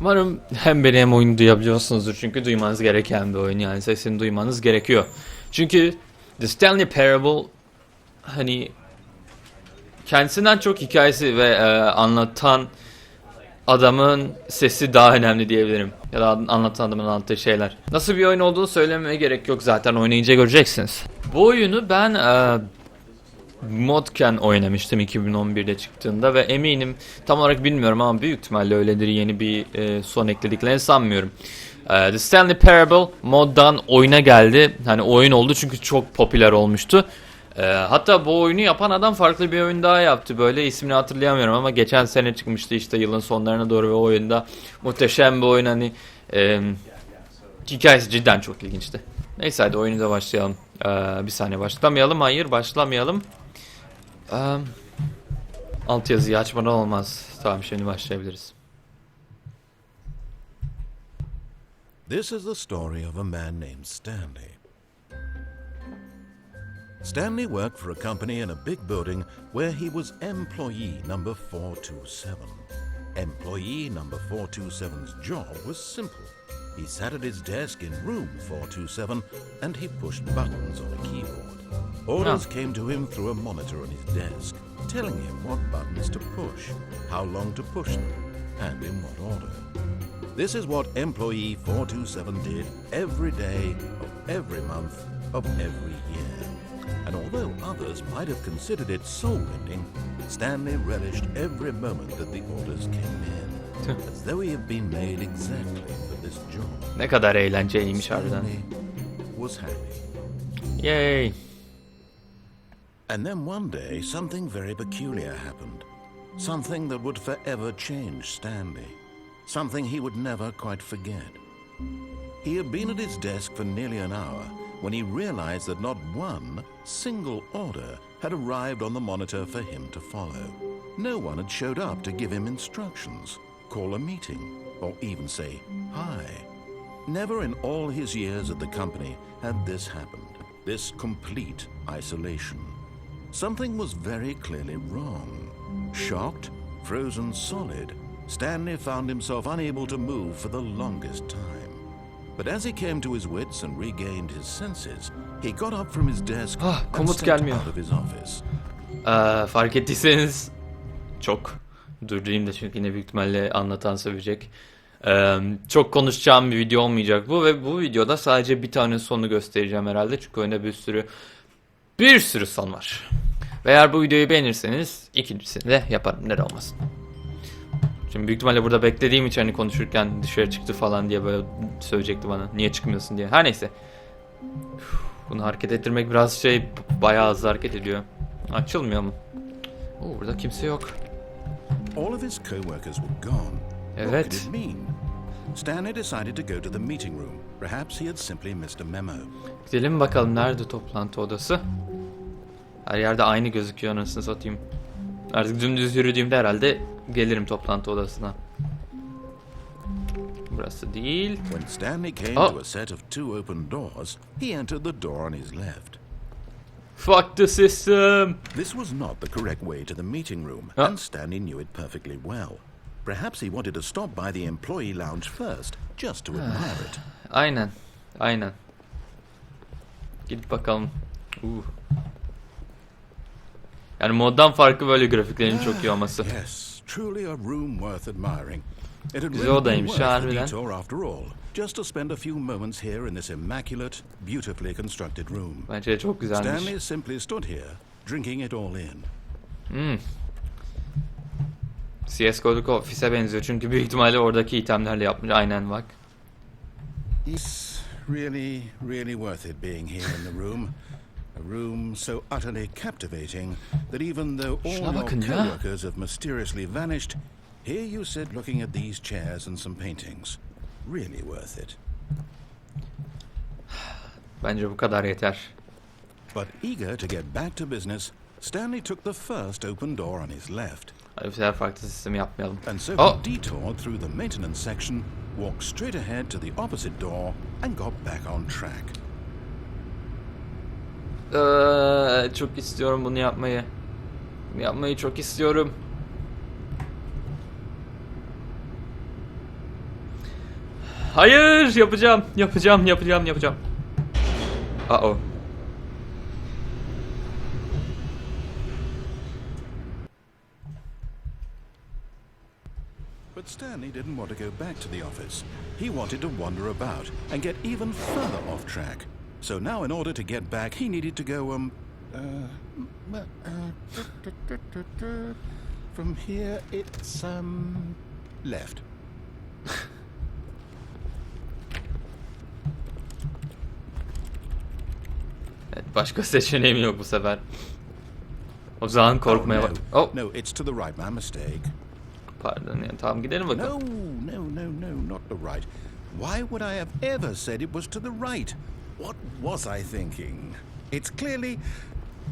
Umarım hem beni hem oyunu duyabiliyorsunuzdur. Çünkü duymanız gereken bir oyun yani sesini duymanız gerekiyor. Çünkü The Stanley Parable hani kendisinden çok hikayesi ve e, anlatan adamın sesi daha önemli diyebilirim. Ya da anlatan adamın anlattığı şeyler. Nasıl bir oyun olduğunu söylemeye gerek yok zaten oynayınca göreceksiniz. Bu oyunu ben e, modken oynamıştım 2011'de çıktığında ve eminim tam olarak bilmiyorum ama büyük ihtimalle öyledir yeni bir e, son eklediklerini sanmıyorum. E, The Stanley Parable moddan oyuna geldi. Hani oyun oldu çünkü çok popüler olmuştu. E, hatta bu oyunu yapan adam farklı bir oyun daha yaptı böyle ismini hatırlayamıyorum ama geçen sene çıkmıştı işte yılın sonlarına doğru ve oyunda muhteşem bir oyun hani e, hikayesi cidden çok ilginçti. Neyse hadi oyunuza başlayalım. E, bir saniye başlamayalım hayır başlamayalım. Açmadan olmaz. Tamam şimdi başlayabiliriz. This is the story of a man named Stanley. Stanley worked for a company in a big building where he was employee number 427. Employee number 427's job was simple. He sat at his desk in room 427 and he pushed buttons on a keyboard. Orders oh. came to him through a monitor on his desk, telling him what buttons to push, how long to push them, and in what order. This is what employee 427 did every day of every month of every year. And although others might have considered it soul-rending, Stanley relished every moment that the orders came in, as though he had been made exactly for this job. Ne kadar eğlenceliymiş harbiden. Yay. And then one day, something very peculiar happened. Something that would forever change Stanley. Something he would never quite forget. He had been at his desk for nearly an hour when he realized that not one single order had arrived on the monitor for him to follow. No one had showed up to give him instructions, call a meeting, or even say hi. Never in all his years at the company had this happened. This complete isolation. Something was very clearly wrong. Shocked, frozen solid, Stanley found himself unable to move for the longest time. But as he came to his wits and regained his senses, he got up from his desk Ah, and komut stepped gelmiyor. out of his office. Ee, fark ettiyseniz çok durdurayım da çünkü yine büyük ihtimalle anlatan sövecek. Ee, çok konuşacağım bir video olmayacak bu ve bu videoda sadece bir tane sonu göstereceğim herhalde çünkü oyunda bir sürü bir sürü son var. Ve eğer bu videoyu beğenirseniz ikincisini de yaparım neden olmasın. Şimdi büyük ihtimalle burada beklediğim için hani konuşurken dışarı çıktı falan diye böyle söyleyecekti bana. Niye çıkmıyorsun diye. Her neyse. Bunu hareket ettirmek biraz şey bayağı hızlı hareket ediyor. Açılmıyor mu? Oo, burada kimse yok. All of his co-workers were gone. Evet. Stanley decided to go to the meeting room. Perhaps he had simply missed a memo. Gidelim bakalım nerede toplantı odası? Her yerde aynı gözüküyor anasını satayım. Artık dümdüz yürüdüğümde herhalde gelirim toplantı odasına. Burası değil. When Stanley came Oh. to a set of two open doors, he entered the door on his left. Fuck the system. This was not the correct way to the meeting room, Oh. and Stanley knew it perfectly well. Perhaps he wanted to stop by the employee lounge first, just to admire it. Aynen. Aynen. Gidip bakalım. Uh. Yani moddan farkı böyle grafiklerin çok iyi olması. Yes, truly a room worth admiring. It had really been worth the detour after all, just to spend a few moments here in this immaculate, beautifully constructed room. Bence çok güzelmiş. Stanley simply stood here, drinking it all in. CSGO'daki ofise benziyor çünkü büyük ihtimalle oradaki itemlerle yapmış. Aynen bak. It's really, really worth it being here in the room. A room so utterly captivating that even though all Şuna your bakın co-workers have mysteriously vanished, here you sit looking at these chairs and some paintings. Really worth it. Bence bu kadar yeter. But eager to get back to business, Stanley took the first open door on his left, Sefer farklı sistemi yapmayalım. and so Oh. detoured through the maintenance section, walked straight ahead to the opposite door, and got back on track. Ee, çok istiyorum bunu yapmayı. Yapmayı çok istiyorum. Hayır yapacağım yapacağım yapacağım yapacağım. Uh oh. But Stanley didn't want to go back to the office. He wanted to wander about and get even further off track. So now, in order to get back, he needed to go, um, uh, m- uh, from here it's, um, left. Evet, başka seçeneğim yok bu sefer. O zaman korkmaya oh, no. Oh no, it's to the right. My mistake. Pardon yani tamam gidelim bakalım. No, no, no, no, not the right. Why would I have ever said it was to the right? What was I thinking? It's clearly.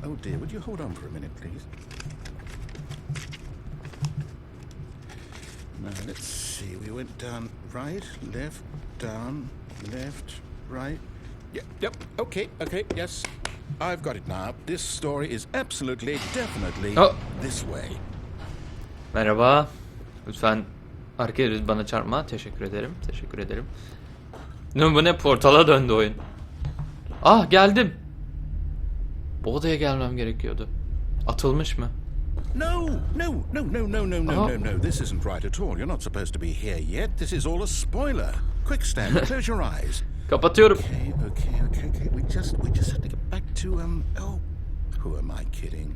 Oh dear, would you hold on for a minute, please? Now, let's see. We went down right, left, down, left, right. Yep, yep, okay, okay, yes. I've got it now. This story is absolutely, definitely Oh. this way. Merhaba. Lütfen arkaya bana çarpma. Teşekkür ederim. Teşekkür ederim. Ne bu ne portala döndü oyun. Ah geldim. Bu odaya gelmem gerekiyordu. Atılmış mı? No, no, no, no, no, no, no, no, no. This isn't right at all. You're not supposed to be here yet. This is all a spoiler. Quick, Stanley, close your eyes. Kapatıyorum. Okay, okay, okay, okay. We just, we just have to get back to um. Oh, who am I kidding?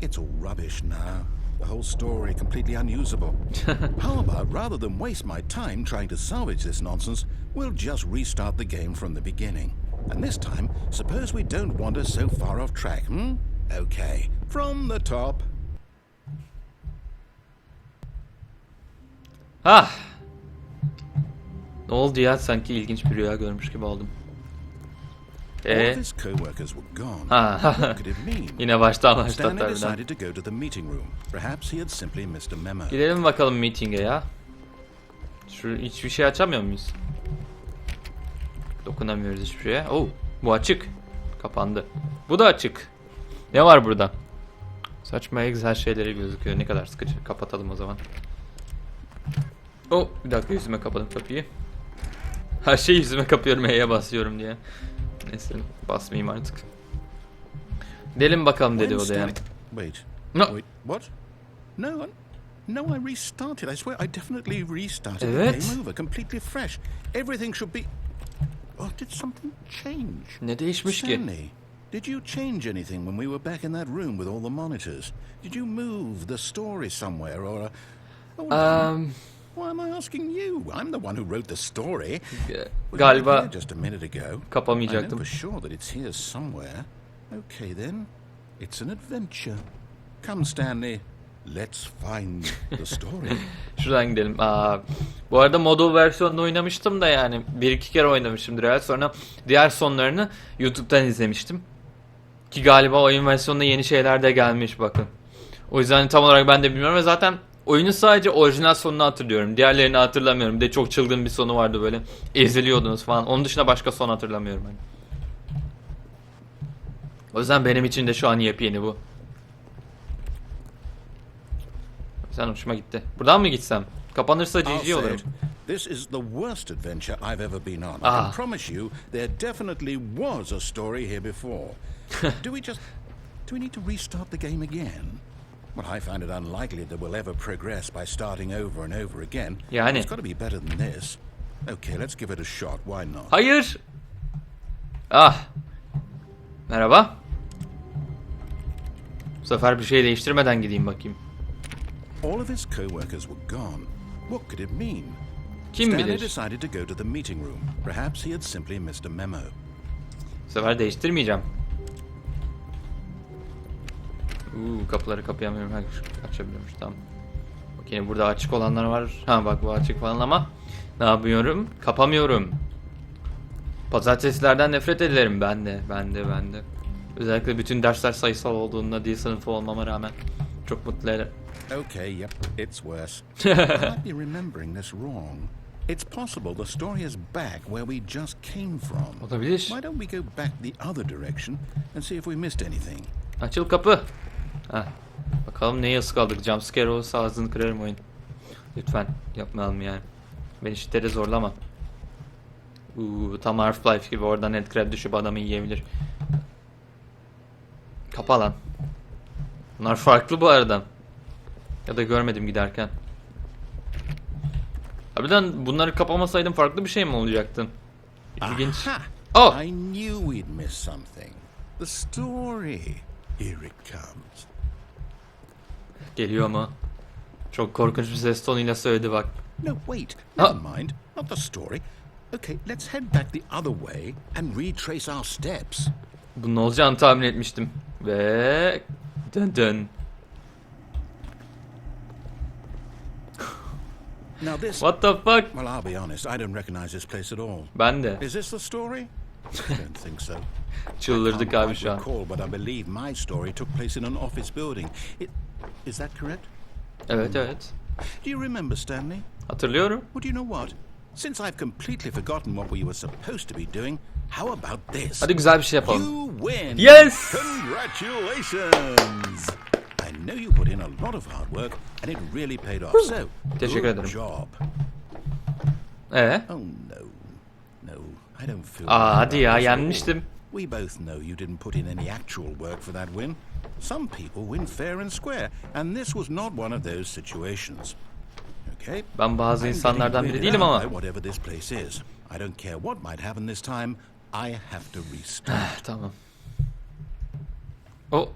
It's all rubbish now. The whole story completely unusable. How about rather than waste my time trying to salvage this nonsense, we'll just restart the game from the beginning. And this time, suppose we don't wander so far off track, hmm? Okay, from the top. Ah. Ne oldu ya? Sanki ilginç bir rüya görmüş gibi oldum. All Ee, of his co-workers were gone. Ha. what could it mean? yine baştan başlat harbiden. decided to go to the meeting room. Perhaps he had simply missed a memo. Gidelim bakalım meeting'e ya. Şu hiçbir şey açamıyor muyuz? Dokunamıyoruz hiçbir şeye. Oh, bu açık. Kapandı. Bu da açık. Ne var burada? Saçma güzel şeyleri gözüküyor. Ne kadar sıkıcı. Kapatalım o zaman. Oh, bir dakika yüzüme kapadım kapıyı. Her şeyi yüzüme kapıyorum E'ye basıyorum diye. Neyse basmayayım artık. Gidelim bakalım dedi When odaya. Stanley- Wait. No. Wait. What? No. I, no, I restarted. I swear, I definitely restarted Evet. the game over, completely fresh. Everything should be. Oh, did something change? Ne değişmiş ki? Stanley, did you change anything when we were back in that room with all the monitors? Did you move the story somewhere, or? Uh, oh, no. Um, Why am I asking you? I'm the one who wrote the story. Galiba just a minute ago. Kapamayacaktım. for sure that it's here somewhere. Okay then, it's an adventure. Come, Stanley. Let's find the story. Şuradan gidelim. Aa, bu arada modul versiyonunu oynamıştım da yani bir iki kere oynamışımdır herhalde. Sonra diğer sonlarını YouTube'dan izlemiştim. Ki galiba oyun versiyonunda yeni şeyler de gelmiş bakın. O yüzden tam olarak ben de bilmiyorum ve zaten oyunun sadece orijinal sonunu hatırlıyorum. Diğerlerini hatırlamıyorum. Bir de çok çılgın bir sonu vardı böyle. Eziliyordunuz falan. Onun dışında başka son hatırlamıyorum hani. O yüzden benim için de şu an yepyeni bu. Sen hoşuma gitti. Buradan mı gitsem? Kapanırsa GG it. This is the worst adventure I've ever been on. I Ah. can promise you, there definitely was a story here before. do we just do we need to restart the game again? Well, I find it unlikely that we'll ever progress by starting over and over again. Yani. It's got to be better than this. Okay, let's give it a shot. Why not? Hayır. Ah. Merhaba. Bu sefer bir şey değiştirmeden gideyim bakayım. All of his co-workers were gone. What could it mean? Kim Stanley bilir? decided to go to the meeting room. Perhaps he had simply missed a memo. Bu sefer değiştirmeyeceğim. Uuu kapıları kapayamıyorum. Şu- açabiliyormuş tamam. Okey burada açık olanlar var. Ha bak bu açık falan ama ne yapıyorum? Kapamıyorum. Pazartesilerden nefret ederim ben de. Ben de ben de. Özellikle bütün dersler sayısal olduğunda dil sınıfı olmama rağmen. Çok mutlu eder. Okay, yep, it's worse. I might be remembering this wrong. It's possible the story is back where we just came from. Olabilir. Why don't we go back the other direction and see if we missed anything? Açıl kapı. Heh. Bakalım neye ıskaldık. Jumpscare olursa ağzını kırarım oyun. Lütfen yapmayalım yani. Beni şiddete zorlama. Uuu tam Half-Life gibi oradan headcrab düşüp adamı yiyebilir. Kapa lan. Bunlar farklı bu arada. Ya da görmedim giderken. Harbiden bunları kapamasaydım farklı bir şey mi olacaktı? İlginç. Oh! I knew we'd miss something. The story. Here it comes. Geliyor mu? Çok korkunç bir ses tonuyla söyledi bak. No, wait. Never mind. Not the story. Okay, let's head back the other way and retrace our steps. Bunun olacağını tahmin etmiştim. Ve... Dön dön. Now this. What the fuck? Well, I'll be honest. I don't recognize this place at all. Ben de. Is this the story? I don't think so. Çıldırdık abi şu an. recall, but I believe my story took place in an office building. It, is that correct? Evet evet. Do you remember, Stanley? Hatırlıyorum. Well, do you know what? Since I've completely forgotten what we were supposed to be doing, how about this? Hadi güzel bir şey yapalım. You win! Yes! Congratulations! I know you put in a lot of hard work, and it really paid off. So, Teşekkür good ederim. job. Ee? Oh no, no, I don't feel. Aa hadi ya about this at all. yenmiştim. We both know you didn't put in any actual work for that win. Some people win fair and square, and this was not one of those situations. Okay? Ben bazı insanlardan biri değilim ama. Whatever this place is, I don't care what might happen this time. I have to restart. Ah, tamam. O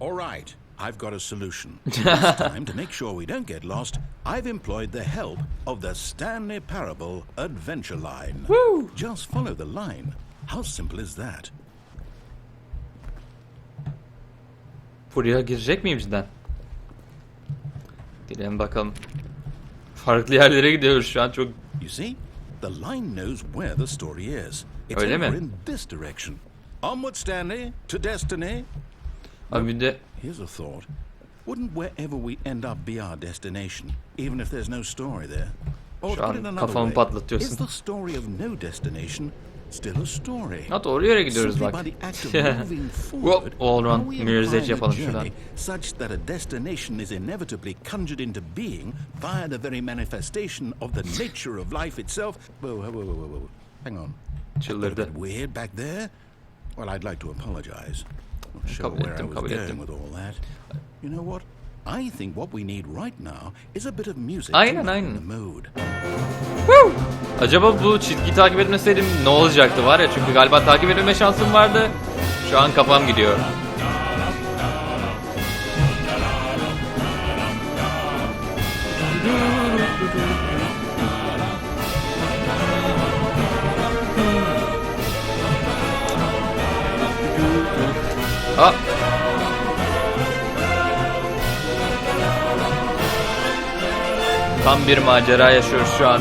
All right, I've got a solution. this time, to make sure we don't get lost, I've employed the help of the Stanley Parable Adventure Line. Woo! Just follow the line. How simple is that? Buraya girecek miyim cidden? Gidelim bakalım. Farklı yerlere gidiyoruz şu an çok You see, the line knows where the story is. It's Öyle mi? in this direction. Onward, Stanley, to destiny. Abi bir de Here's a thought. Wouldn't wherever we end up be our destination, even if there's no story there? Or to an put it another kafamı way, patlatıyorsun. is the story of no destination still a story? ha doğru yere gidiyoruz bak. by the act of moving forward, all around mirror's yapalım şuradan. such that a destination is inevitably conjured into being via the very manifestation of the nature of life itself? Whoa, whoa, whoa, whoa, whoa. Hang on. Çıldırdı. Weird back there? Well, I'd like to apologize. Not sure Kabul where I was going ettim. with all that. You know what? I think what we need right now is a bit of music Aynen, aynen. the mood. Acaba bu çizgi takip etmeseydim ne olacaktı var ya çünkü galiba takip edilme şansım vardı. Şu an kafam gidiyor. Ah. Tam bir macera yaşıyoruz şu an.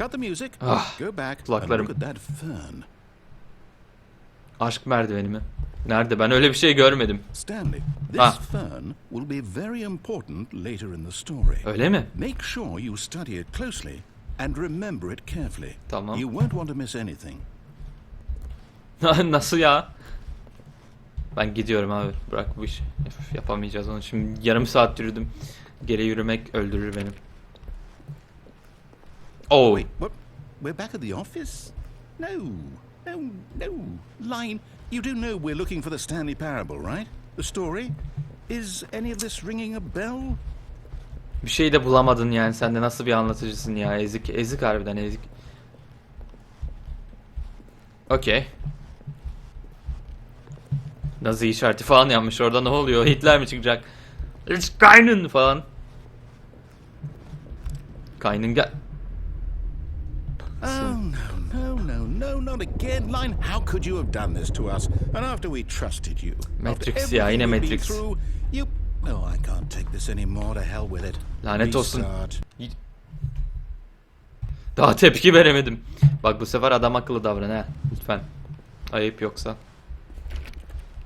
Cut the music. Ah, Go back kulaklarım. look at that fern. Aşk merdiveni mi? Nerede? Ben öyle bir şey görmedim. Stanley, this Ah. fern will be very important later in the story. Öyle mi? Make sure you study it closely and remember it carefully. Tamam. You won't want to miss anything. Nasıl ya? Ben gidiyorum abi. Bırak bu işi. Yapamayacağız onu. Şimdi yarım saat yürüdüm. Geri yürümek öldürür beni. Oh. Wait, what? We're back at the office? No, no, no. Line, you do know we're looking for the Stanley Parable, right? The story? Is any of this ringing a bell? Bir şey de bulamadın yani. Sen de nasıl bir anlatıcısın ya. Ezik. Ezik harbiden ezik. Okey. Nazi işareti falan yapmış. Orada ne oluyor? Hitler mi çıkacak? It's Kainin falan. Kainin gel... Oh, no, no, no, no, not again. Line, how could you have done this to us? And after we trusted you. Matrix ya, yine Matrix. through, you... Oh, I can't take this anymore. To hell with it. Lanet olsun. Daha tepki veremedim. Bak bu sefer adam akıllı davran ha. Lütfen. Ayıp yoksa.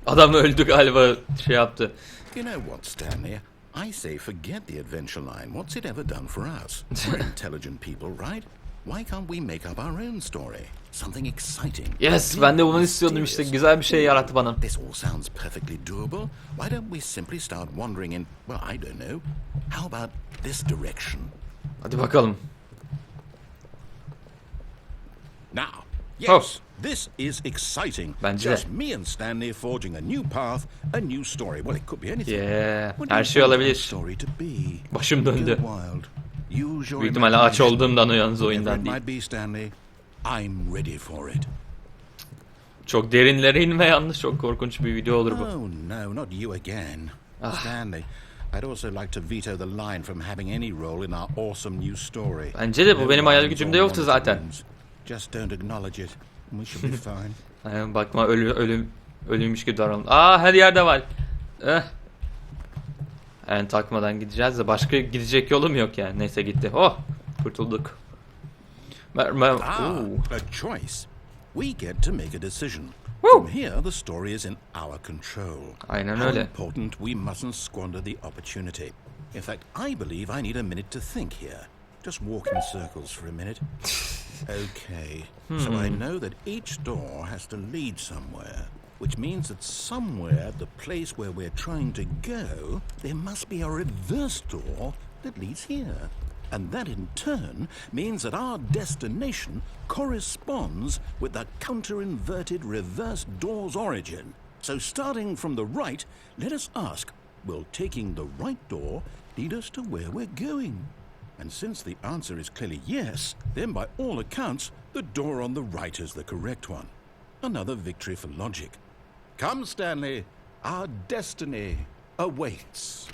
Adam öldü galiba şey yaptı. You know what, Stanley? I say forget the adventure line. What's it ever done for us? We're intelligent people, right? Why can't we make up our own story? Something exciting. Yes ben de bunu istiyordum işte. Güzel bir şey yarattı bana. This all sounds perfectly doable. Why don't we simply start wandering in, well, I don't know. How about this direction? Hadi bakalım. Now, yes, this is exciting. Bence. Just me and Stanley forging a new path, a new story. Well, it could be anything. Yeah. Her şey olabilir. Story to be. Başım döndü. wild. Büyük ihtimalle aç olduğumdan o yalnız oyundan değil. might be, Stanley, I'm ready for it. Çok derinlere inme yalnız çok korkunç bir video olur bu. Oh no, not you again, Ah. Stanley. I'd also like to veto the line from having any role in our awesome new story. Bence de bu benim hayal gücümde yoktu zaten. Just don't acknowledge it. We should be fine. Aynen bakma ölü ölüm ölüymüş gibi davran. Aa her yerde var. Eh. Yani takmadan gideceğiz de başka gidecek yolum yok yani. Neyse gitti. Oh kurtulduk. Mer mer Ah, a choice. We get to make a decision. From here, the story is in our control. Aynen How öyle. important we mustn't squander the opportunity. In fact, I believe I need a minute to think here. Just walk in circles for a minute. Okay, so I Hmm. know that each door has to lead somewhere, which means that somewhere at the place where we're trying to go, there must be a reverse door that leads here. And that in turn means that our destination corresponds with the counter inverted reverse door's origin. So, starting from the right, let us ask will taking the right door lead us to where we're going? And since the answer is clearly yes, then by all accounts, the door on the right is the correct one. Another victory for logic. Come, Stanley, our destiny awaits.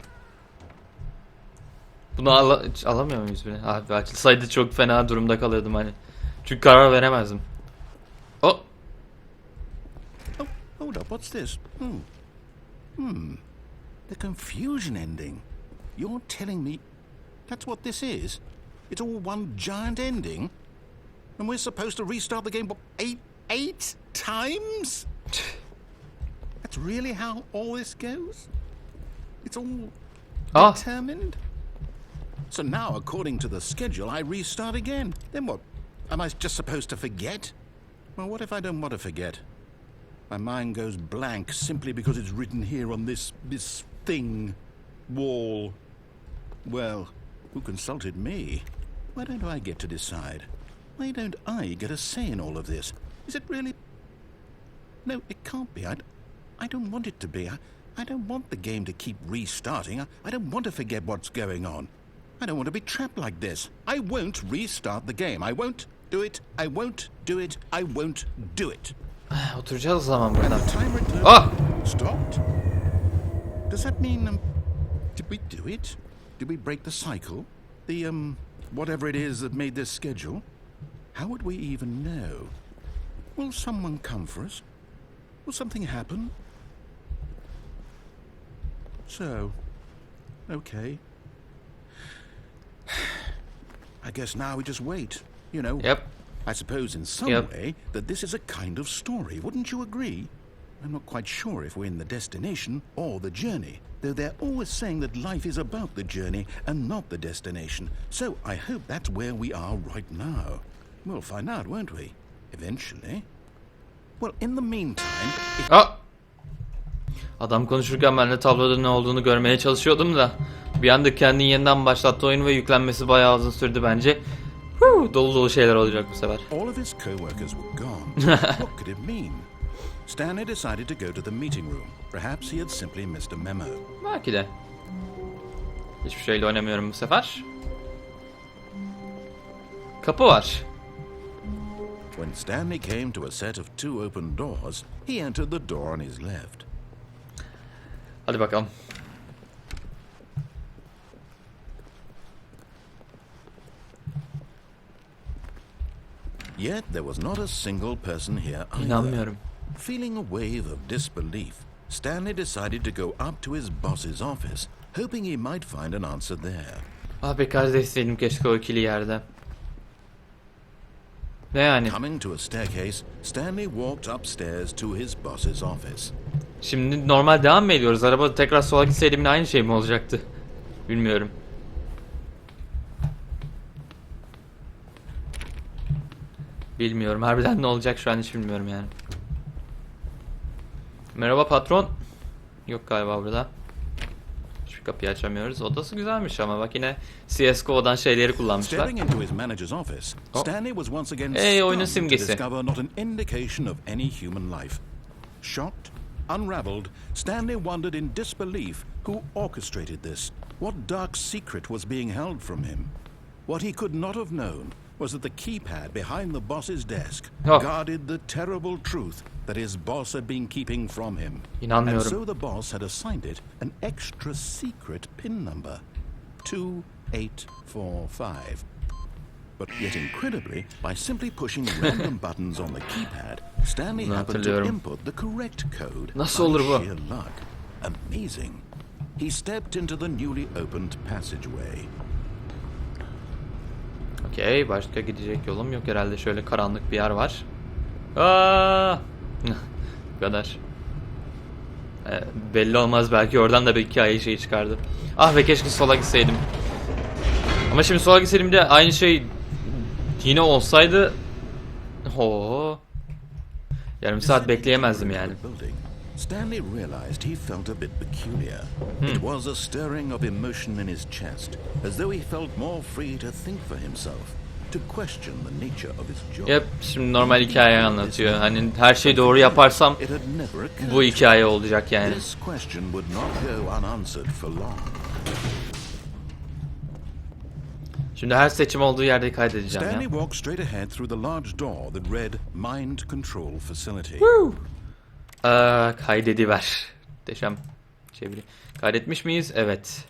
Bunu ala alamıyor muyuz bile? Abi açılsaydı çok fena durumda kalırdım hani. Çünkü karar veremezdim. Oh. Oh, hold up, what's this? Hmm. Hmm. The confusion ending. You're telling me that's what this is? It's all one giant ending? And we're supposed to restart the game eight eight times? That's really how all this goes? It's all Ah. determined? So now, according to the schedule, I restart again. Then what? Am I just supposed to forget? Well, what if I don't want to forget? My mind goes blank simply because it's written here on this this thing wall. Well, who consulted me? Why don't I get to decide? Why don't I get a say in all of this? Is it really? No, it can't be. I, I don't want it to be. I, I don't want the game to keep restarting. I, I don't want to forget what's going on. I don't want to be trapped like this. I won't restart the game. I won't do it. I won't do it. I won't do it. Oturacağız o zaman burada. the timer at Ah! stopped. Does that mean um, did we do it? Did we break the cycle? The um, whatever it is that made this schedule? How would we even know? Will someone come for us? Will something happen? So, okay. I guess now we just wait. You know, Yep. I suppose in some Yep. way that this is a kind of story, wouldn't you agree? I'm not quite sure if we're in the destination or the journey, though they're always saying that life is about the journey and not the destination. So I hope that's where we are right now. We'll find out, won't we? Eventually. Well, in the meantime, if Aa! Adam konuşurken ben de tabloda ne olduğunu görmeye çalışıyordum da bir anda kendini yeniden başlattı oyun ve yüklenmesi bayağı uzun sürdü bence. Huu, dolu dolu şeyler olacak bu sefer. all of his co-workers were gone, what could it mean? Stanley decided to go to the meeting room. Perhaps he had simply missed a memo. Belki de. Hiçbir şeyle oynamıyorum bu sefer. Kapı var. When Stanley came to a set of two open doors, he entered the door on his left. Hadi bakalım. Yet there was not a single person here either. Feeling a wave of disbelief, Stanley decided to go up to his boss's office, hoping he might find an answer there. Abi kardeşseydim keşke o ikili yerde. Ne yani? Coming to a staircase, Stanley walked upstairs to his boss's office. Şimdi normal devam mı ediyoruz? Araba tekrar sola gitseydim yine aynı şey mi olacaktı? Bilmiyorum. Bilmiyorum. Harbiden ne olacak şu an hiç bilmiyorum yani. Merhaba patron. Yok galiba burada. Hiçbir Kapıyı açamıyoruz. Odası güzelmiş ama bak yine CSGO'dan şeyleri kullanmışlar. Oh. Oyunun simgesi. Shocked, unraveled, Stanley wondered in disbelief who orchestrated this. What dark secret was being held from him? What he could not have known was that the keypad behind the boss's desk Oh. guarded the terrible truth that his boss had been keeping from him. And so the boss had assigned it an extra secret pin number 2845. But yet incredibly, by simply pushing random buttons on the keypad, Stanley Bunu happened to hatırlıyorum. input the correct code Nasıl by olur bu? sheer luck. Amazing. He stepped into the newly opened passageway. Okey başka gidecek yolum yok herhalde şöyle karanlık bir yer var. Aa! Bu kadar. Ee, belli olmaz belki oradan da bir hikaye şeyi çıkardı. Ah ve keşke sola gitseydim. Ama şimdi sola gitseydim de aynı şey yine olsaydı Ho. Yarım saat bekleyemezdim yani. Stanley realized he felt a bit peculiar. It was a stirring of emotion in his chest, as though he felt more free to think for himself, to question the nature of his job. Yep şimdi normal hikaye anlatıyor. Hani her şeyi doğru yaparsam bu hikaye olacak yani. This question would not go unanswered for long. Şimdi her seçim olduğu yerde kaydedeceğim Stanley ya. walked straight ahead through the large door that read Mind Control Facility. Aa, kaydediver. Muhteşem çeviri. Kaydetmiş miyiz? Evet.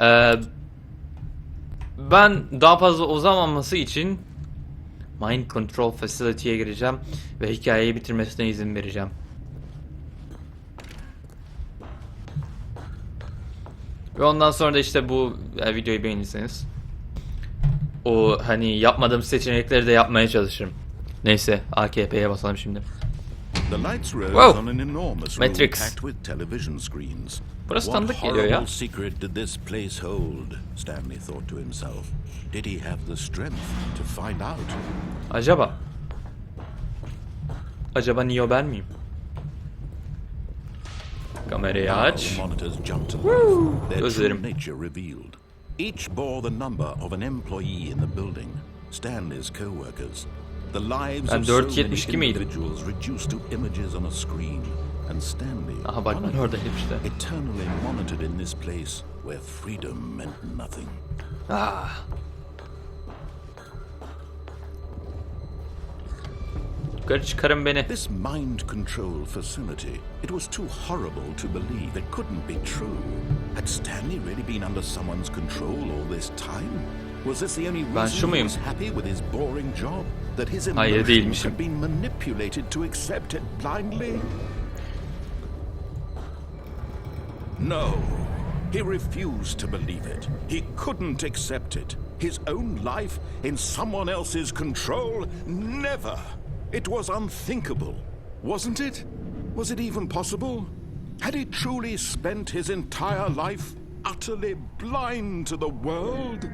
Ee, ben daha fazla uzamaması için Mind Control Facility'ye gireceğim ve hikayeyi bitirmesine izin vereceğim. Ve ondan sonra da işte bu e, videoyu beğenirseniz o hani yapmadığım seçenekleri de yapmaya çalışırım. Neyse AKP'ye basalım şimdi. The lights rose Whoa. on an enormous room Matrix. packed with television screens. Burası What tanıdık geliyor ya. horrible secret did this place hold? Stanley thought to himself. Did he have the strength to find out? Acaba? Acaba Neo ben miyim? Kamerayı aç. Gözlerim. Each bore the number of an employee in the building. Stanley's co-workers. The lives Ben of so many 4.72 miydim? individuals reduced to images on a screen. And Stanley, Aha bak ben them, işte. eternally monitored in this place where freedom meant nothing. Ah. Yukarı çıkarın beni. This mind control facility, it was too horrible to believe. It couldn't be true. Had Stanley really been under someone's control all this time? Was this the only reason he was happy with his boring job? That his emotions had been manipulated to accept it blindly? No. He refused to believe it. He couldn't accept it. His own life in someone else's control? Never. It was unthinkable. Wasn't it? Was it even possible? Had he truly spent his entire life utterly blind to the world?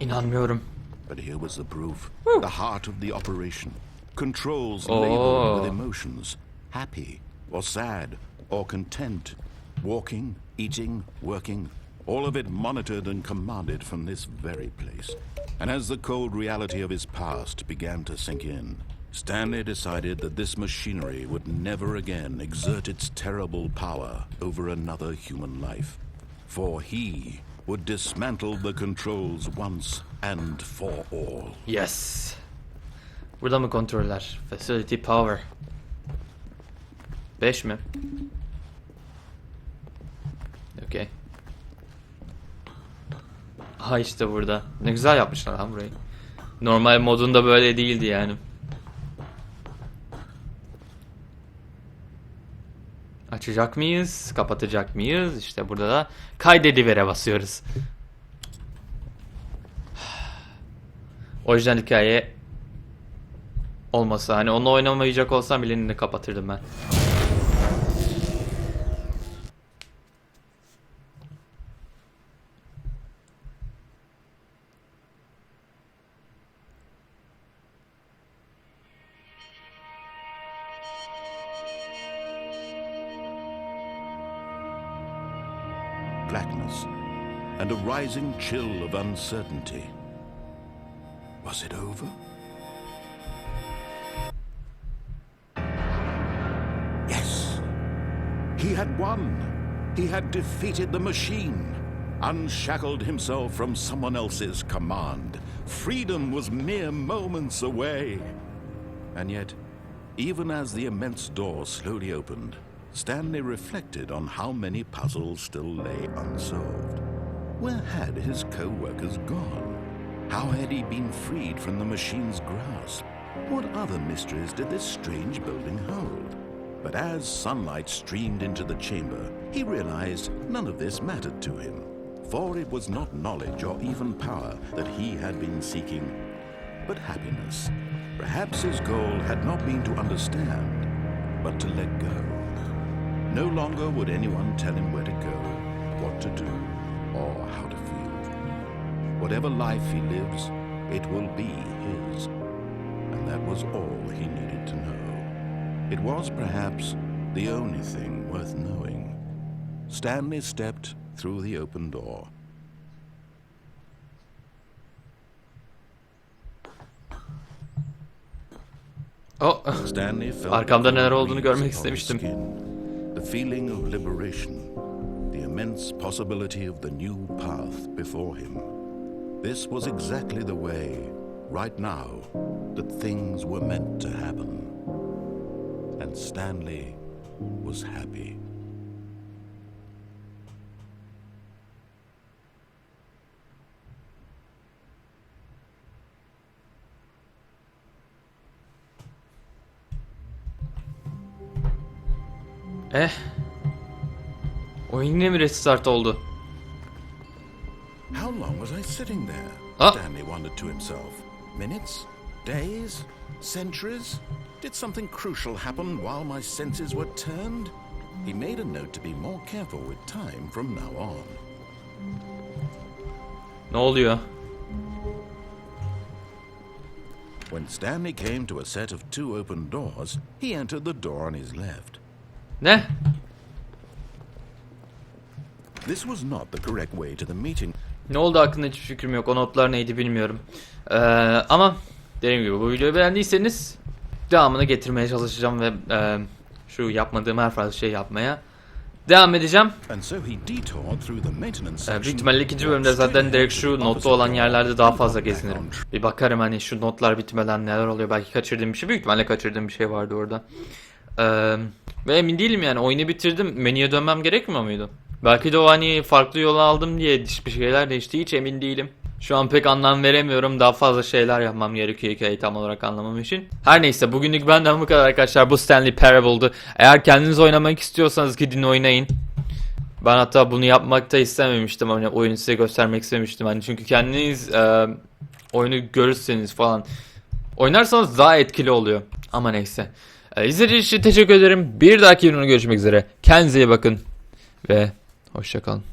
İnanmıyorum. But here was the proof. The heart of the operation. Controls Oh. labeled with emotions. Happy or sad or content. Walking, eating, working. All of it monitored and commanded from this very place. And as the cold reality of his past began to sink in, Stanley decided that this machinery would never again exert its terrible power over another human life. For he would dismantle the controls once and for all. Yes. Burada mı kontroller? Facility power. 5 mi? Okey. Ha işte burada. Ne güzel yapmışlar lan burayı. Normal modunda böyle değildi yani. Açacak mıyız? Kapatacak mıyız? İşte burada da kaydedivere basıyoruz. Orijinal hikaye olmasa hani onu oynamayacak olsam bile kapatırdım ben. Blackness and a rising chill of uncertainty. Was it over? Yes. He had won. He had defeated the machine, unshackled himself from someone else's command. Freedom was mere moments away. And yet, even as the immense door slowly opened, Stanley reflected on how many puzzles still lay unsolved. Where had his co-workers gone? How had he been freed from the machine's grasp? What other mysteries did this strange building hold? But as sunlight streamed into the chamber, he realized none of this mattered to him. For it was not knowledge or even power that he had been seeking, but happiness. Perhaps his goal had not been to understand, but to let go. No longer would anyone tell him where to go, what to do, or how to feel. Whatever life he lives, it will be his. And that was all he needed to know. It was perhaps the only thing worth knowing. Stanley stepped through the open door. Oh. Arkamda the neler olduğunu görmek istemiştim. The feeling of liberation, the immense possibility of the new path before him. This was exactly the way, right now, that things were meant to happen. And Stanley was happy. Eh. Oyun yine mi restart oldu? How long was I sitting there? Ah. Stanley wondered to himself. Minutes? Days? Centuries? Did something crucial happen while my senses were turned? He made a note to be more careful with time from now on. Ne oluyor? When Stanley came to a set of two open doors, he entered the door on his left. Ne? This was not the correct way to the meeting. Ne oldu hakkında hiçbir fikrim yok. O notlar neydi bilmiyorum. Ee, ama dediğim gibi bu videoyu beğendiyseniz devamını getirmeye çalışacağım ve e, şu yapmadığım her farklı şey yapmaya devam edeceğim. Ee, büyük ihtimalle ikinci bölümde zaten direkt şu notlu olan yerlerde daha fazla gezinirim. Bir bakarım hani şu notlar bitmeden neler oluyor. Belki kaçırdığım bir şey. Büyük ihtimalle kaçırdığım bir şey vardı orada. Ee, emin değilim yani. Oyunu bitirdim. Menüye dönmem gerekmiyor muydu? Belki de o hani farklı yolu aldım diye bir şeyler değişti. Hiç emin değilim. Şu an pek anlam veremiyorum. Daha fazla şeyler yapmam gerekiyor hikayeyi tam olarak anlamam için. Her neyse bugünlük benden bu kadar arkadaşlar. Bu Stanley Parable'dı. Eğer kendiniz oynamak istiyorsanız gidin oynayın. Ben hatta bunu yapmak da istememiştim. Hani oyunu size göstermek istemiştim. Hani çünkü kendiniz e, oyunu görürseniz falan oynarsanız daha etkili oluyor. Ama neyse. E, izlediğiniz için teşekkür ederim. Bir dahaki videoda görüşmek üzere. Kendinize iyi bakın ve hoşçakalın.